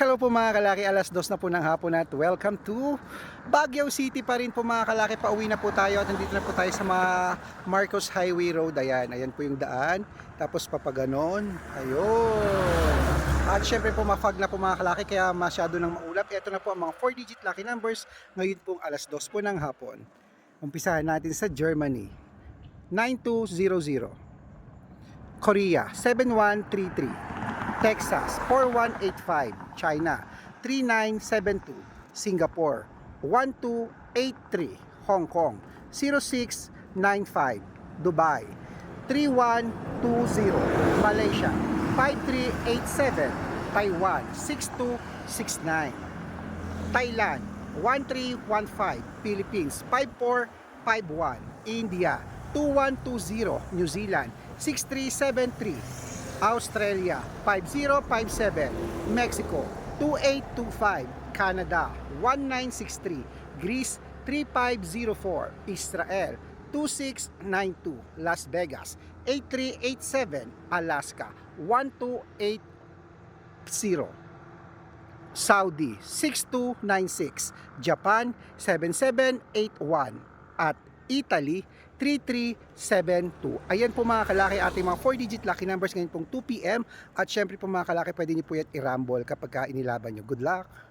Hello po mga kalaki, alas dos na po ng hapon at welcome to Baguio City pa rin po mga kalaki. Pauwi na po tayo at nandito na po tayo sa mga Marcos Highway Road. Ayan, ayan po yung daan. Tapos papaganon. Ayun. At syempre po mafag na po mga kalaki kaya masyado nang maulap. Ito na po ang mga 4-digit lucky numbers ngayon pong alas dos po ng hapon. Umpisahan natin sa Germany. 9200. Korea 7133. Texas 4185, China 3972, Singapore 1283, Hong Kong 0695, Dubai 3120, Malaysia 5387, Taiwan 6269, Thailand 1315, Philippines 5451, India 2120, New Zealand 6373, Australia 5057, Mexico 2825, Canada 1963, Greece 3504, Israel 2692, Las Vegas 8387, Alaska 1280, Saudi 6296, Japan 7781 at Italy 3372. Ayan po mga kalaki ating mga 4-digit lucky numbers ngayon pong 2pm at syempre po mga kalaki pwede niyo po yan i-rumble kapag ka inilaban nyo. Good luck!